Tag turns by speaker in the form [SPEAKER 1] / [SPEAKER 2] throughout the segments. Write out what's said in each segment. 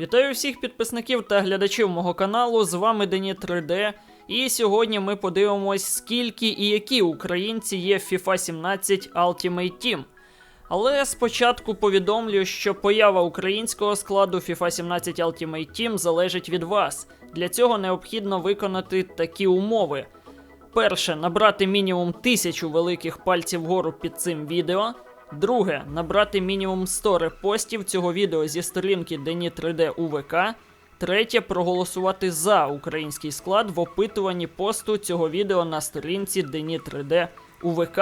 [SPEAKER 1] Вітаю всіх підписників та глядачів мого каналу. З вами Дені 3D. І сьогодні ми подивимось, скільки і які українці є в FIFA 17 Ultimate Team. Але спочатку повідомлю, що поява українського складу FIFA 17 Ultimate Team залежить від вас. Для цього необхідно виконати такі умови. Перше, набрати мінімум тисячу великих пальців вгору під цим відео. Друге, набрати мінімум 100 репостів цього відео зі сторінки Дені 3D УВК. Третє, проголосувати за український склад в опитуванні посту цього відео на сторінці Дені 3D УВК.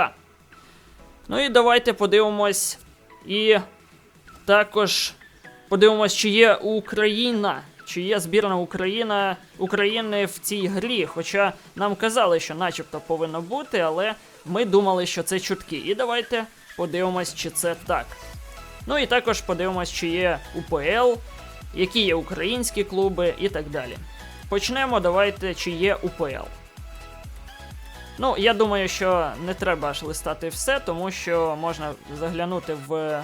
[SPEAKER 1] Ну і давайте подивимось. І також подивимось, чи є Україна, чи є збірна Україна України в цій грі. Хоча нам казали, що начебто повинно бути, але ми думали, що це чутки. І давайте подивимось, чи це так. Ну і також подивимось, чи є УПЛ, які є українські клуби і так далі. Почнемо, давайте, чи є УПЛ. Ну, я думаю, що не треба аж листати все, тому що можна заглянути в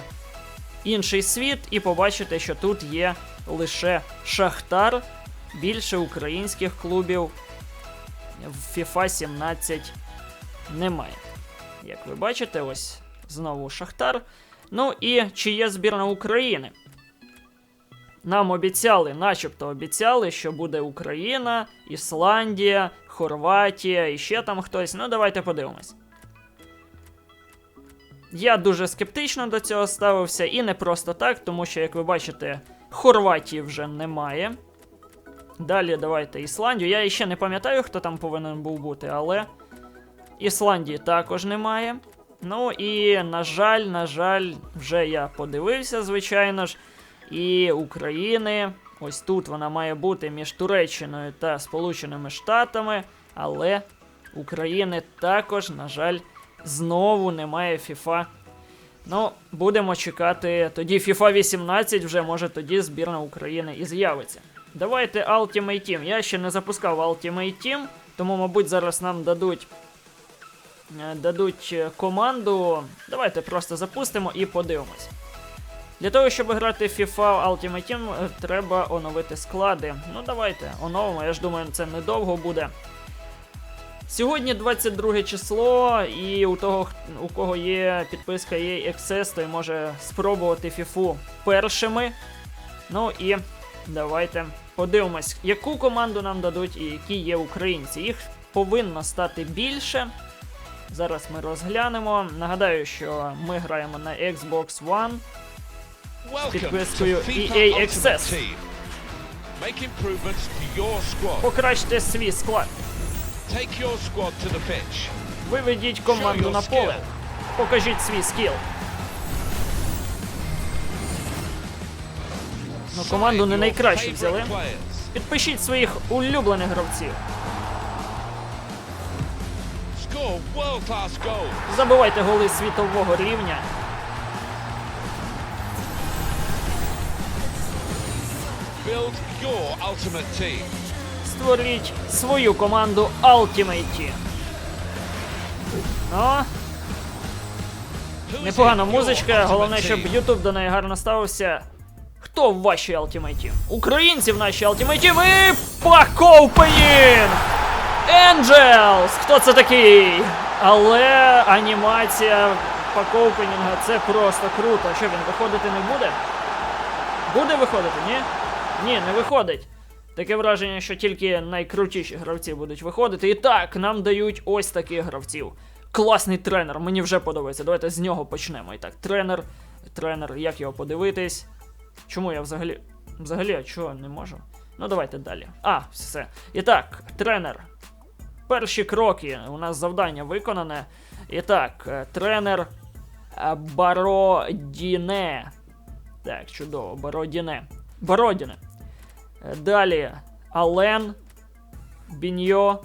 [SPEAKER 1] інший світ і побачити, що тут є лише Шахтар, більше українських клубів в FIFA 17 немає. Як ви бачите, ось знову Шахтар. Ну і чи є збірна України? Нам обіцяли, начебто обіцяли, що буде Україна, Ісландія, Хорватія і ще там хтось. Ну, давайте подивимось. Я дуже скептично до цього ставився, і не просто так, тому що, як ви бачите, Хорватії вже немає. Далі давайте Ісландію. Я ще не пам'ятаю, хто там повинен був бути, але Ісландії також немає. Ну і, на жаль, на жаль, вже я подивився, звичайно ж. І України. Ось тут вона має бути між Туреччиною та Сполученими Штатами, але України також, на жаль, знову немає FIFA. Ну, будемо чекати. Тоді FIFA 18 вже може тоді збірна України і з'явиться. Давайте Ultimate Team. Я ще не запускав Ultimate Team, тому, мабуть, зараз нам дадуть. Е, Дадуть е, команду. Давайте просто запустимо і подивимось. Для того, щоб грати в FIFA Ultimate Team, е, треба оновити склади. Ну давайте, оновимо, я ж думаю, це недовго буде. Сьогодні 22 число, і у того, у кого є підписка EA Access, той може спробувати FIFA першими. Ну і давайте подивимось, яку команду нам дадуть і які є українці. Їх повинно стати більше. Зараз ми розглянемо. Нагадаю, що ми граємо на Xbox One.
[SPEAKER 2] підпискою
[SPEAKER 1] підпискою
[SPEAKER 2] EA
[SPEAKER 1] EA Access. Покращте свій склад. Виведіть команду на поле. Покажіть свій скіл. Ну, команду не
[SPEAKER 2] your
[SPEAKER 1] найкращу взяли. Підпишіть своїх улюблених гравців. Забивайте голи світового рівня.
[SPEAKER 2] Build your ultimate team.
[SPEAKER 1] Створіть свою команду Ultimate Team. Ну, непогана музичка, головне, щоб? YouTube до неї гарно ставився. Хто в вашій Ultimate Team? Українці в нашій Ultimate Team і Пакоупеїн! Angels! Хто це такий? Але анімація пакоупенінга це просто круто. Що він виходити не буде? Буде виходити, ні? Ні, не виходить. Таке враження, що тільки найкрутіші гравці будуть виходити. І так, нам дають ось таких гравців. Класний тренер, мені вже подобається. Давайте з нього почнемо. І так, тренер. Тренер, як його подивитись? Чому я взагалі. Взагалі, а чого не можу? Ну, давайте далі. А, все. І так, тренер. Перші кроки. У нас завдання виконане. І так, е, тренер е, Бародіне. Так, чудово, Бородіне. Бородіне. Е, Далі Ален, Біньо,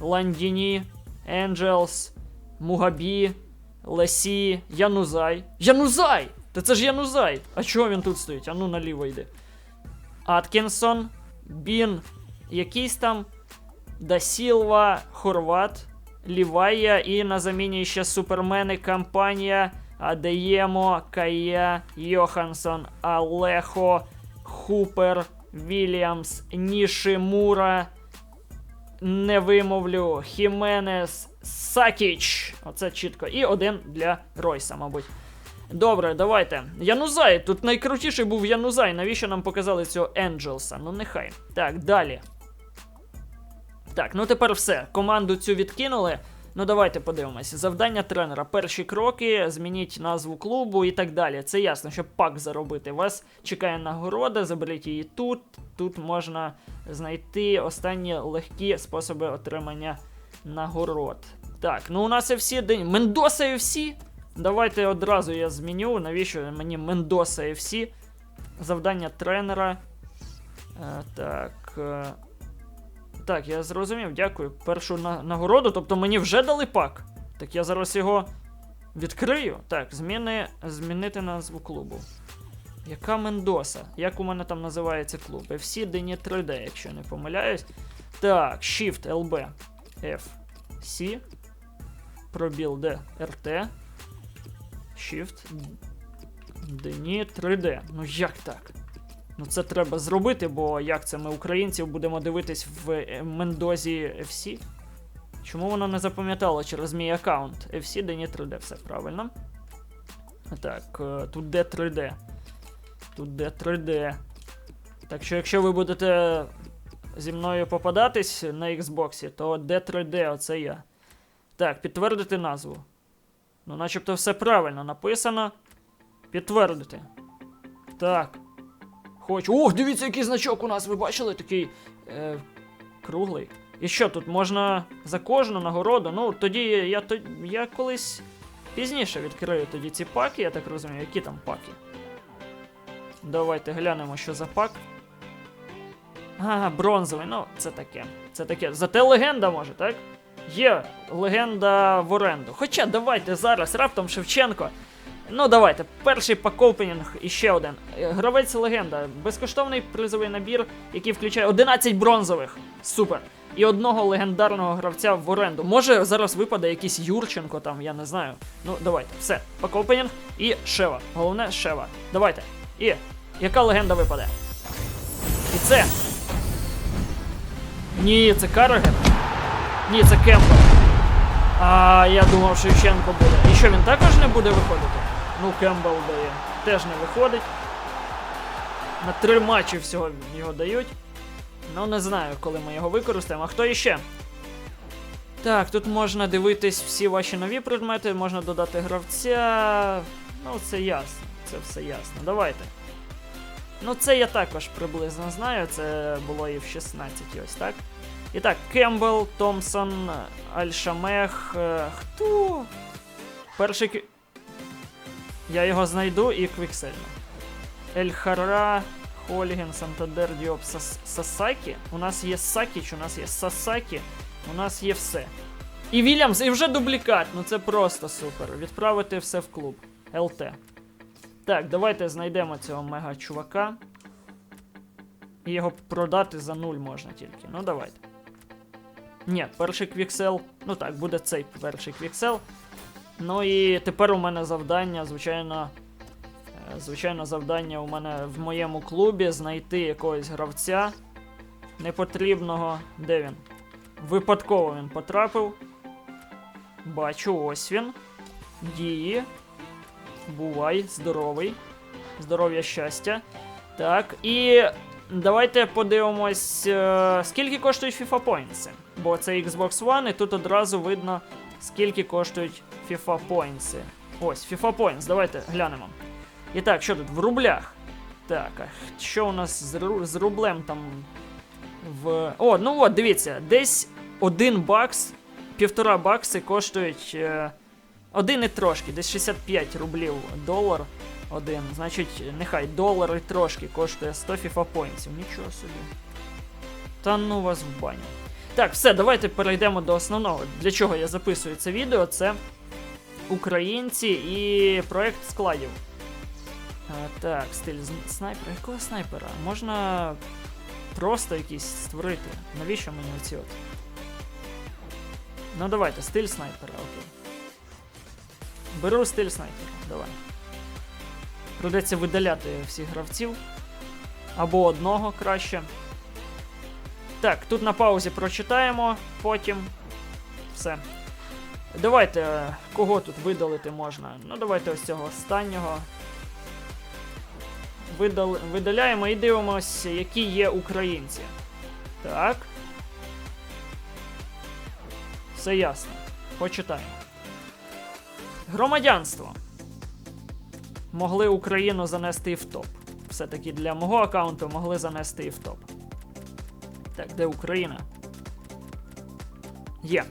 [SPEAKER 1] Ландіні, Енджелс, Мугабі, Лесі, Янузай. Янузай! Та це ж Янузай! А чого він тут стоїть? А ну наліво йде. Аткінсон, Бін, якийсь там, Дасілва, Хорват, Лівая і на заміні ще супермени компанія Адеємо, Кая, Йохансон, Алехо, Хупер, Вільямс, Нішимура. Не вимовлю. Хіменес, Сакіч. Оце чітко. І один для Ройса, мабуть. Добре, давайте. Янузай. Тут найкрутіший був Янузай. Навіщо нам показали цього Енджелса? Ну нехай. Так, далі. Так, ну тепер все. Команду цю відкинули. Ну давайте подивимось. Завдання тренера. Перші кроки, змініть назву клубу і так далі. Це ясно, щоб пак заробити. Вас чекає нагорода, заберіть її тут. Тут можна знайти останні легкі способи отримання нагород. Так, ну у нас FC день. Мендоса FC? Давайте одразу я зміню. Навіщо мені Мендоса FC? Завдання тренера. Е, так. Е, так, я зрозумів, дякую. Першу на- нагороду, тобто мені вже дали пак. Так я зараз його відкрию. Так, зміни, змінити назву клубу. Яка Мендоса? Як у мене там називається клуб? FC Дені 3D, якщо не помиляюсь. Так, Shift LB F C. Пробіл D RT. Shift Дені 3D. Ну як так? Ну це треба зробити, бо як це ми українців будемо дивитись в е, Мендозі FC? Чому воно не запам'ятало через мій аккаунт? FC Дені 3D, все правильно. Так, е, тут де 3D. Тут де 3D. Так що, якщо ви будете зі мною попадатись на Xbox, то де 3D, оце я. Так, підтвердити назву. Ну, начебто все правильно написано. Підтвердити. Так. Хочу. Ох, дивіться, який значок у нас, ви бачили? Такий е, круглий. І що тут можна за кожну нагороду? Ну, тоді я, то, я колись пізніше відкрию тоді ці паки, я так розумію, які там паки. Давайте глянемо, що за пак. А, бронзовий, ну, це таке. Це таке. Зате легенда може, так? Є легенда в оренду. Хоча давайте зараз, раптом Шевченко. Ну, давайте, перший пак-опенінг і ще один. Гравець легенда. Безкоштовний призовий набір, який включає 11 бронзових. Супер. І одного легендарного гравця в оренду. Може зараз випаде якийсь Юрченко там, я не знаю. Ну, давайте, все. Пак-опенінг і Шева. Головне Шева. Давайте. І яка легенда випаде? І це. Ні, це Караген. Ні, це Кемпбелл. А я думав, що Шевченко буде. І що він також не буде виходити? Ну, Кембл дає. Теж не виходить. На три матчі всього його дають. Ну, не знаю, коли ми його використаємо. А хто іще? Так, тут можна дивитись всі ваші нові предмети, можна додати гравця. Ну, це ясно. Це все ясно. Давайте. Ну, це я також приблизно знаю. Це було і в 16 ось так. І так, Кембл, Томпсон, Альшамех. е, Хто? Перший. Я його знайду і квіксельну. Ельхара, Холіген, Сантадер, Діоп, Сас- Сасакі. У нас є Сакіч, у нас є Сасакі, у нас є все. І Вільямс, і вже дублікат. Ну це просто супер. Відправити все в клуб. ЛТ. Так, давайте знайдемо цього мега чувака. І його продати за нуль можна тільки. Ну давайте. Ні, перший квіксел. Ну так, буде цей перший квіксел. Ну і тепер у мене завдання, звичайно. е, Звичайно, завдання у мене в моєму клубі знайти якогось гравця непотрібного. Де він? Випадково він потрапив. Бачу, ось він. Дії. Бувай, здоровий. Здоров'я щастя. Так, і давайте подивимось, е, скільки коштують FIFA Points. Бо це Xbox One, і тут одразу видно, скільки коштують FIFA Points. Ось, FIFA Points, давайте глянемо. І так, що тут в рублях? Так, а що у нас з, з рублем там в. О, ну от, дивіться, десь один бакс, півтора бакси коштують. Е, один і трошки, десь 65 рублів долар один. Значить, нехай долар і трошки коштує 100 FIFA поінтів. Нічого собі. Та ну вас в баню. Так, все, давайте перейдемо до основного. Для чого я записую це відео? Це українці і проект складів. А, так, стиль снайпера. Якого снайпера? Можна просто якийсь створити. Навіщо мені оці от? Ну давайте, стиль снайпера, окей. Беру стиль снайпера, давай. Придеться видаляти всіх гравців. Або одного краще. Так, тут на паузі прочитаємо, потім. Все. Давайте, е, кого тут видалити можна? Ну, давайте ось цього останнього. Видал... Видаляємо і дивимося, які є українці. Так. Все ясно. Почитаємо. Громадянство. Могли Україну занести і в топ. Все-таки для мого аккаунту могли занести і в топ. Так, де Україна? Є.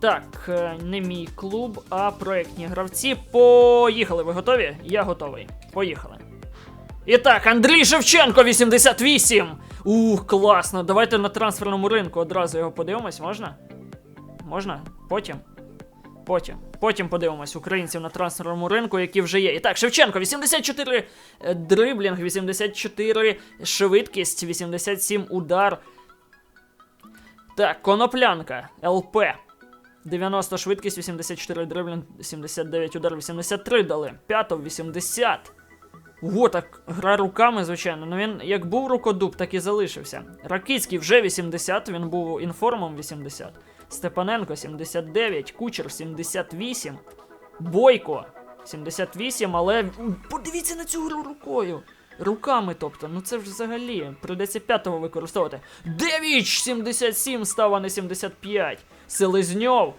[SPEAKER 1] Так, е, не мій клуб, а проектні гравці. Поїхали. Ви готові? Я готовий. Поїхали. І так, Андрій Шевченко, 88. Ух, класно. Давайте на трансферному ринку одразу його подивимось, можна? Можна? Потім? Потім. Потім подивимось українців на трансферному ринку, які вже є. І так, Шевченко, 84 е, дриблінг, 84 швидкість, 87 удар. Так, коноплянка, ЛП. 90 швидкість, 84 дриблінг, 79 удар, 83 дали. П'ятов 80. Ого, так гра руками, звичайно. Ну він як був рукодуб, так і залишився. Ракицький вже 80, він був інформом 80. Степаненко 79, Кучер 78, Бойко 78, але подивіться на цю гру рукою. Руками, тобто, ну це ж взагалі прийдеться п'ятого використовувати. Девіч 77 став, а не 75. Селезньов.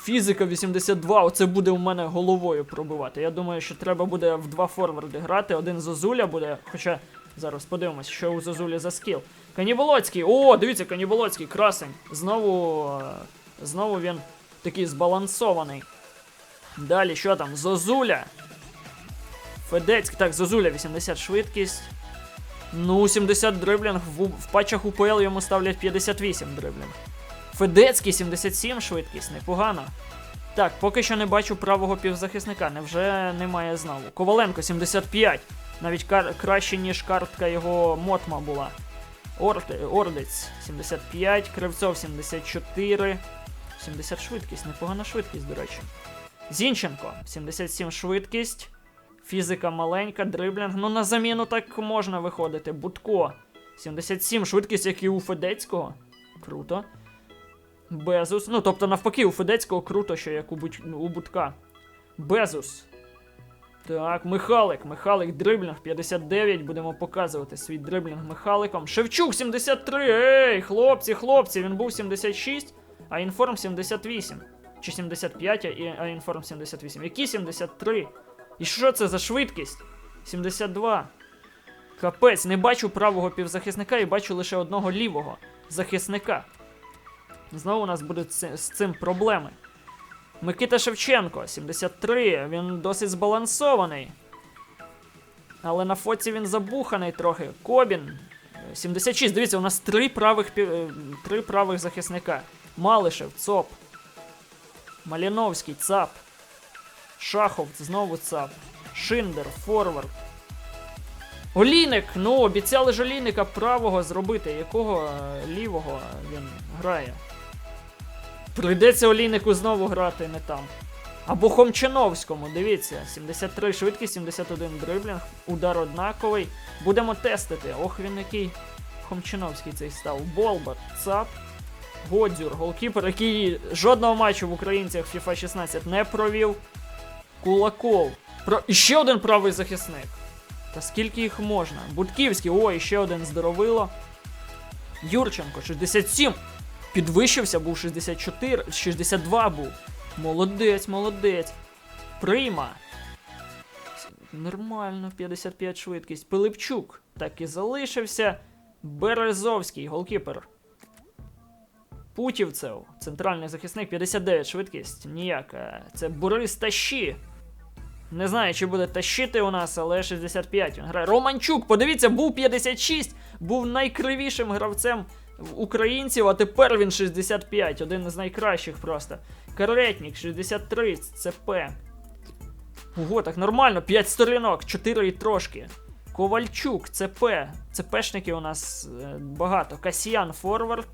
[SPEAKER 1] Фізика 82, оце буде у мене головою пробивати. Я думаю, що треба буде в два форварди грати. Один Зозуля буде. Хоча зараз подивимось, що у Зозулі за скіл. Каніболоцький. О, дивіться, Каніболоцький, красень. Знову. Знову він такий збалансований. Далі, що там? Зозуля. Федецький. Так, Зозуля 80 швидкість. Ну, 70 дриблінг. В, в патчах УПЛ йому ставлять 58 дриблінг. Федецький 77 швидкість, непогано. Так, поки що не бачу правого півзахисника, невже немає знову. Коваленко 75. Навіть кар- краще, ніж картка його Мотма була. Орд- Ордець 75, Кривцов 74. 70 швидкість, непогана швидкість, до речі. Зінченко 77 швидкість. Фізика маленька, дриблінг. Ну на заміну так можна виходити. Будко 77 швидкість, як і у Федецького. Круто. Безус. Ну, тобто, навпаки, у Федецького круто, що як у, Будь... у Будка. Безус. Так, Михалик. Михалик дриблінг 59. Будемо показувати свій дриблінг Михаликом. Шевчук 73. Ей, хлопці, хлопці, він був 76, а інформ 78. Чи 75, а і- а інформ 78. Які 73? І що це за швидкість? 72. Капець, не бачу правого півзахисника і бачу лише одного лівого захисника. Знову у нас будуть з цим проблеми. Микита Шевченко, 73, він досить збалансований. Але на фоці він забуханий трохи. Кобін. е, 76. Дивіться, у нас три правих, е, три правих захисника. Малишев, ЦОП. Маліновський, ЦАП. Шахов, знову ЦАП. Шиндер, Форвард. Олійник! Ну, обіцяли ж Олійника правого зробити. Якого е, лівого він грає? Прийдеться Олійнику знову грати не там. Або Хомчиновському, дивіться, 73 швидкість, 71 дриблінг, удар однаковий. Будемо тестити. Ох, він який Хомчиновський цей став. Болбар, ЦАП, Годзюр, голкіпер, який жодного матчу в українцях FIFA 16 не провів. Кулаков. Про... І ще один правий захисник. Та скільки їх можна? Будківський, о, і ще один здоровило. Юрченко, 67. Підвищився, був 64, 62 був. Молодець, молодець. Прима. Нормально, 55 швидкість. Пилипчук так і залишився. Березовський, голкіпер. Путівцев, центральний захисник, 59 швидкість. Ніяка. Це Борис Тащі. Не знаю, чи буде тащити у нас, але 65 він грає. Романчук, подивіться, був 56, був найкривішим гравцем українців, а тепер він 65, один із найкращих просто. Каретник, 63, ЦП. Ого, так нормально, 5 сторінок, 4 і трошки. Ковальчук, ЦП. ЦПшники у нас е, багато. Касіян Форвард.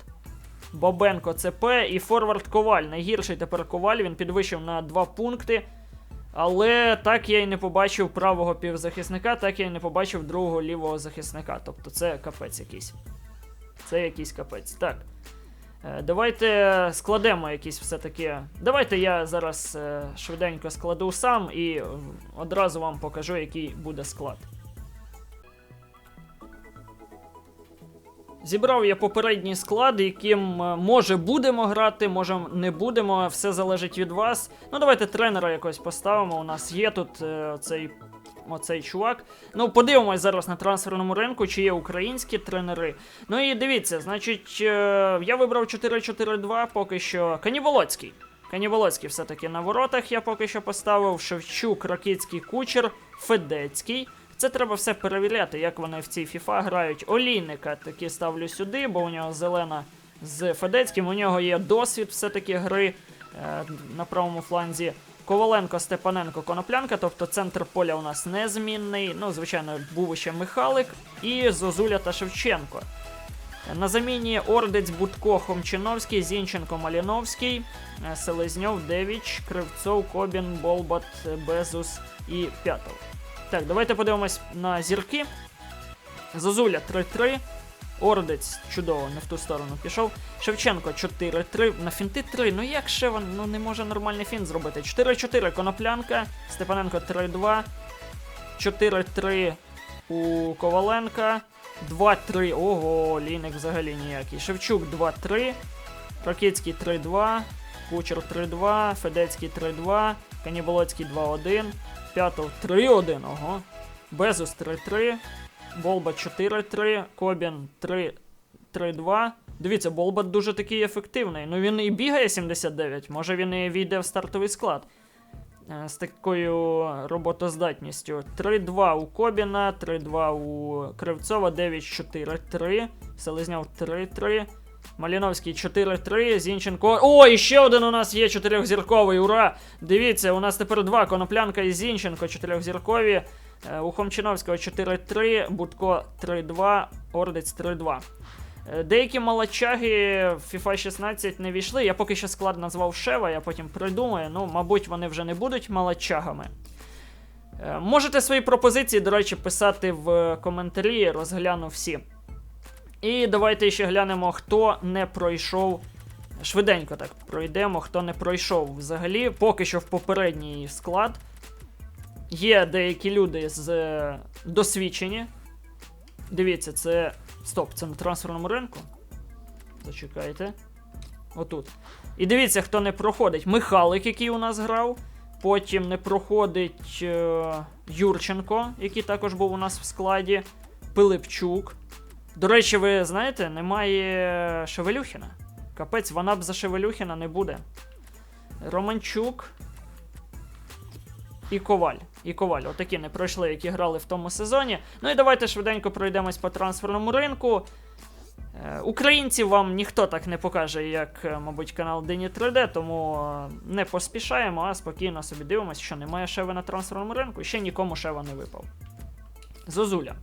[SPEAKER 1] Бобенко ЦП і Форвард Коваль. Найгірший тепер Коваль, він підвищив на 2 пункти. Але так я і не побачив правого півзахисника, так я і не побачив другого лівого захисника. Тобто це капець якийсь. Це якийсь капець. Так. Е, Давайте складемо якісь все-таки. Давайте я зараз е, швиденько складу сам і одразу вам покажу, який буде склад. Зібрав я попередній склад, яким е, може будемо грати, може не будемо, все залежить від вас. Ну, давайте тренера якось поставимо. У нас є тут е, цей, оцей чувак. Ну, подивимось зараз на трансферному ринку, чи є українські тренери. Ну і дивіться, значить, е, я вибрав 4-4-2, поки що Каніволоцький. Каніволоцький все-таки на воротах я поки що поставив. Шевчук, Ракицький, Кучер, Федецький. Це треба все перевіряти, як вони в цій FIFA грають. Олійника таки ставлю сюди, бо у нього зелена з Федецьким. У нього є досвід все-таки гри е, на правому фланзі. Коваленко, Степаненко, Коноплянка, тобто центр поля у нас незмінний. Ну, звичайно, був ще Михалик і Зозуля та Шевченко. На заміні Ордець, Будко, Хомчиновський, Зінченко, Маліновський, е, Селезньов, Девіч, Кривцов, Кобін, Болбат, Безус і П'ятов. Так, давайте подивимось на зірки. Зозуля 3-3. Ордець чудово, не в ту сторону пішов. Шевченко 4-3. На фінти 3. Ну як ще він ну, не може нормальний фінт зробити? 4-4 Коноплянка. Степаненко 3-2. 4-3 у Коваленка. 2-3. Ого, ліник взагалі ніякий. Шевчук 2-3. Ракицький 3-2. Кучер 3-2. Федецький 3-2. Каніболоцький 2-1. П'ятов 3-1. Ого. Безус 3-3. Болба 4-3. Кобін 3-2. Дивіться, Болбат дуже такий ефективний. Ну він і бігає 79. Може він і війде в стартовий склад. Е, З такою роботоздатністю. 3-2 у Кобіна, 3-2 у Кривцова, 9-4-3. Селезньов 3-3. Маліновський 4-3, Зінченко. О, і ще один у нас є чотирьохзірковий. Ура! Дивіться, у нас тепер два. Коноплянка і Зінченко чотирьохзіркові. Е, У Хомчиновського 4-3, Будко 3-2, Ордець 3-2. Е, Деякі молодчаги в FIFA 16 не війшли. Я поки що склад назвав Шева, я потім придумаю. Ну, мабуть, вони вже не будуть молодчагами. Е, Можете свої пропозиції, до речі, писати в коментарі, розгляну всі. І давайте ще глянемо, хто не пройшов. Швиденько так пройдемо, хто не пройшов взагалі. Поки що в попередній склад. Є деякі люди з е, досвідчені. Дивіться, це. Стоп, це на трансферному ринку. Зачекайте. Отут. І дивіться, хто не проходить. Михалик, який у нас грав. Потім не проходить е, Юрченко, який також був у нас в складі. Пилипчук. До речі, ви знаєте, немає Шевелюхіна. Капець, вона б за Шевелюхіна не буде. Романчук. І Коваль. І Коваль. Отакі не пройшли, які грали в тому сезоні. Ну і давайте швиденько пройдемось по трансферному ринку. Е, Українців вам ніхто так не покаже, як, е, мабуть, канал Дині 3D, тому е, не поспішаємо, а спокійно собі дивимося, що немає шеви на трансферному ринку, і ще нікому шева не випав. Зозуля.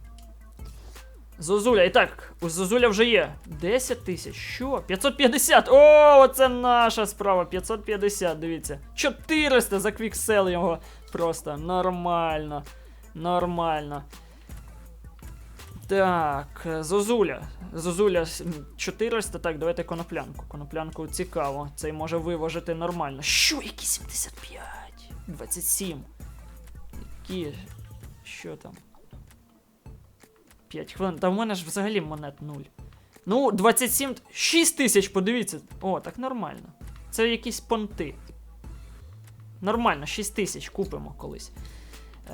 [SPEAKER 1] Зозуля. І так, у Зозуля вже є 10 тисяч. Що? 550. О, оце наша справа. 550, дивіться. 400 за квіксел його. Просто нормально. Нормально. Так, Зозуля. Зозуля 400. Так, давайте коноплянку. Коноплянку цікаво. Цей може виважити нормально. Що? Які 75? 27. Які. Що там? 5 хвилин. Та в мене ж взагалі монет 0. Ну, 27. 6 тисяч, подивіться. О, так нормально. Це якісь понти. Нормально, 6 тисяч купимо колись.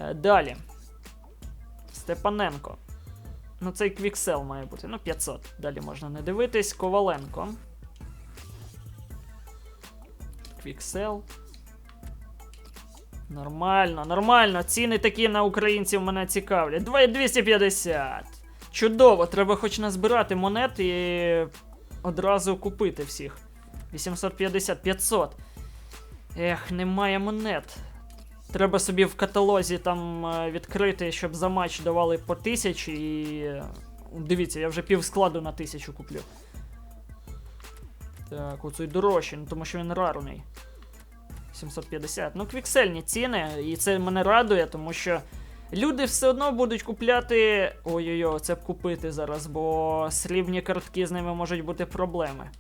[SPEAKER 1] Е, далі. Степаненко. Ну, цей квіксел має бути. Ну, 500. Далі можна не дивитись. Коваленко. Квіксел. Нормально, нормально. Ціни такі на українців мене цікавлять. Два- 250. Чудово, треба хоч назбирати монет і одразу купити всіх. 850, 500. Ех, немає монет. Треба собі в каталозі там е, відкрити, щоб за матч давали по тисячі і. е, Дивіться, я вже пів складу на тисячу куплю. Так, оцей дорожчий, ну тому що він рарний. 750. Ну, квіксельні ціни, і це мене радує, тому що люди все одно будуть купляти. Ой-ой-ой, це б купити зараз, бо срібні картки з ними можуть бути проблеми.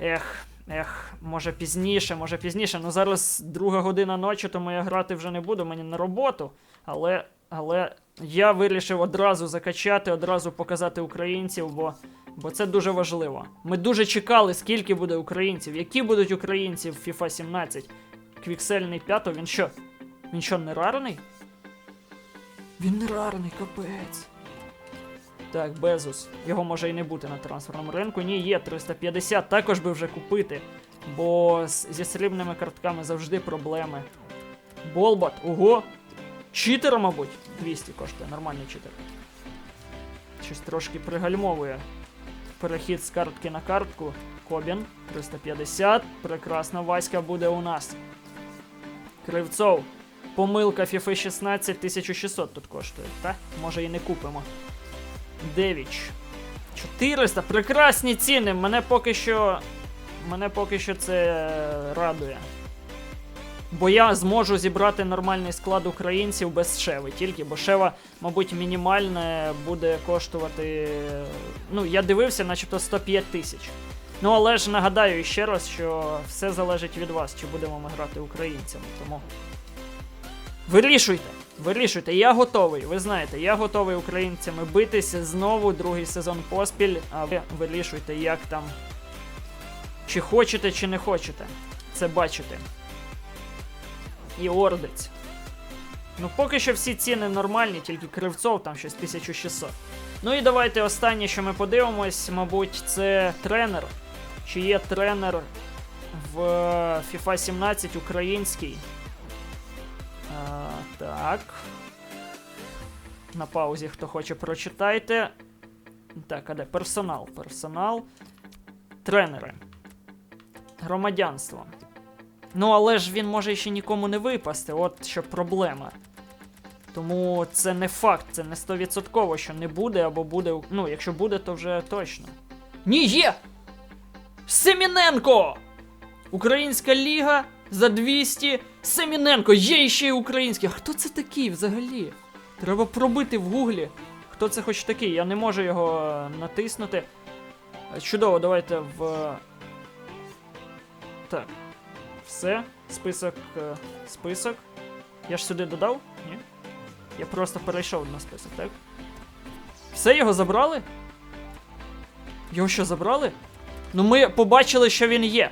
[SPEAKER 1] Ех, ех, може пізніше, може пізніше. Ну зараз друга година ночі, тому я грати вже не буду, мені на роботу. Але, але я вирішив одразу закачати, одразу показати українців, бо, бо це дуже важливо. Ми дуже чекали, скільки буде українців, які будуть українці в FIFA 17. Квіксельний п'ято, він що? Він що, не рарний? Він не рарний, капець. Так, Безус. Його може і не бути на трансферному ринку. Ні, є 350, також би вже купити. Бо зі срібними картками завжди проблеми. Болбат, ого! Читер, мабуть. 200 коштує, нормальний читер. Щось трошки пригальмовує. Перехід з картки на картку. Кобін 350. Прекрасно, Васька буде у нас. Кривцов. Помилка FIFA 16 1600 тут коштує, та? Може і не купимо. Девіч. 400. Прекрасні ціни. Мене поки що. Мене поки що це радує. Бо я зможу зібрати нормальний склад українців без шеви, тільки, бо шева, мабуть, мінімальне буде коштувати. Ну, я дивився, начебто 105 тисяч. Ну, але ж нагадаю ще раз, що все залежить від вас, чи будемо ми грати українцями. Тому. Вирішуйте, вирішуйте, я готовий. Ви знаєте, я готовий українцями битися знову другий сезон поспіль, а ви вирішуйте, як там. Чи хочете, чи не хочете це бачити. І ордець. Ну, поки що всі ціни нормальні, тільки кривцов там щось 1600. Ну і давайте останнє, що ми подивимось, мабуть, це тренер. Чи є тренер в FIFA 17 український? А, так. На паузі, хто хоче, прочитайте. Так, а де? Персонал. Персонал. Тренери. Громадянство. Ну, але ж він може ще нікому не випасти, от що проблема. Тому це не факт, це не 100% що не буде або буде. Ну, якщо буде, то вже точно. Ні, є! Семіненко! Українська ліга за 200. Семіненко, є ще й український. Хто це такий взагалі? Треба пробити в гуглі. Хто це хоч такий? Я не можу його е, натиснути. Е, Чудово, давайте в. Так. Все. Список. е, Список. Я ж сюди додав? Ні? Я просто перейшов на список, так? Все його забрали? Його що забрали? Ну ми побачили, що він є.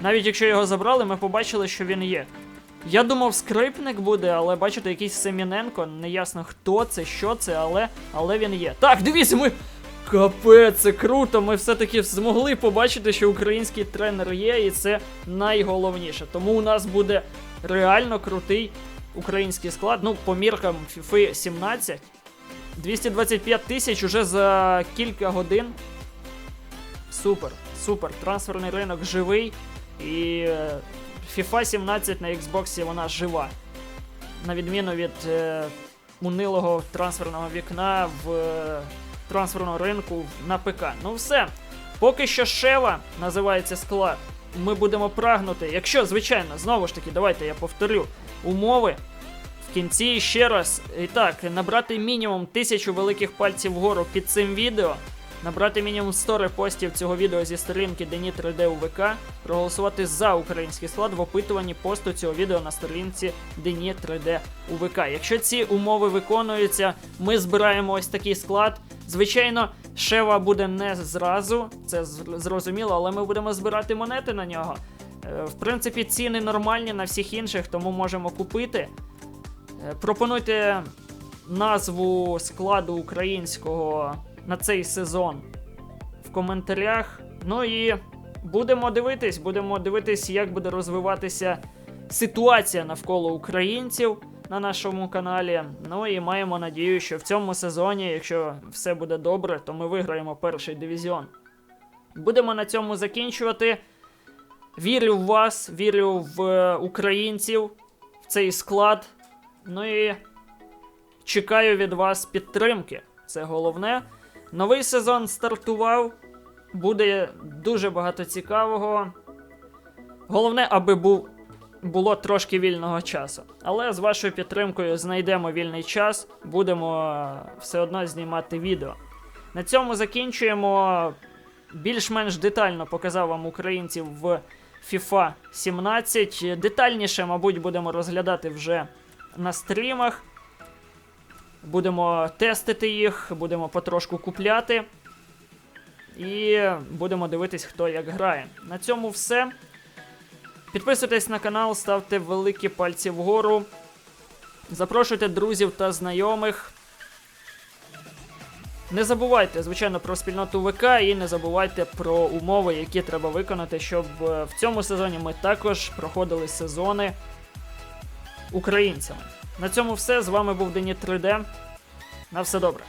[SPEAKER 1] Навіть якщо його забрали, ми побачили, що він є. Я думав, скрипник буде, але бачите, якийсь Семіненко, неясно хто це, що це, але, але він є. Так, дивіться, ми. Капець, це круто! Ми все-таки змогли побачити, що український тренер є, і це найголовніше. Тому у нас буде реально крутий український склад. Ну, по міркам FIFA 17. 225 тисяч уже за кілька годин. Супер, супер. Трансферний ринок живий. І е, FIFA 17 на Xbox вона жива. На відміну від е, унилого трансферного вікна в е, трансферному ринку на ПК. Ну все. Поки що Шева називається склад. Ми будемо прагнути. Якщо, звичайно, знову ж таки, давайте я повторю умови. В кінці ще раз. І так, набрати мінімум тисячу великих пальців вгору під цим відео. Набрати мінімум 100 репостів цього відео зі сторінки Дені 3D УВК, проголосувати за український склад в опитуванні посту цього відео на сторінці Дені 3D УВК. Якщо ці умови виконуються, ми збираємо ось такий склад. Звичайно, Шева буде не зразу, це зрозуміло, але ми будемо збирати монети на нього. Е, В принципі, ціни нормальні на всіх інших, тому можемо купити. Е, Пропонуйте назву складу українського на цей сезон в коментарях. Ну і будемо дивитись, будемо дивитись, як буде розвиватися ситуація навколо українців на нашому каналі. Ну і маємо надію, що в цьому сезоні, якщо все буде добре, то ми виграємо перший дивізіон. Будемо на цьому закінчувати. Вірю в вас, вірю в е, українців, в цей склад. Ну і чекаю від вас підтримки. Це головне. Новий сезон стартував. Буде дуже багато цікавого. Головне, аби був було трошки вільного часу. Але з вашою підтримкою знайдемо вільний час, будемо е, все одно знімати відео. На цьому закінчуємо. Більш-менш детально показав вам українців в FIFA 17. Детальніше, мабуть, будемо розглядати вже на стрімах. Будемо тестити їх, будемо потрошку купляти. І будемо дивитись, хто як грає. На цьому все. Підписуйтесь на канал, ставте великі пальці вгору. Запрошуйте друзів та знайомих. Не забувайте, звичайно, про спільноту ВК і не забувайте про умови, які треба виконати, щоб е, в цьому сезоні ми також проходили сезони українцями. На цьому все. З вами був Дені 3D. На все добре.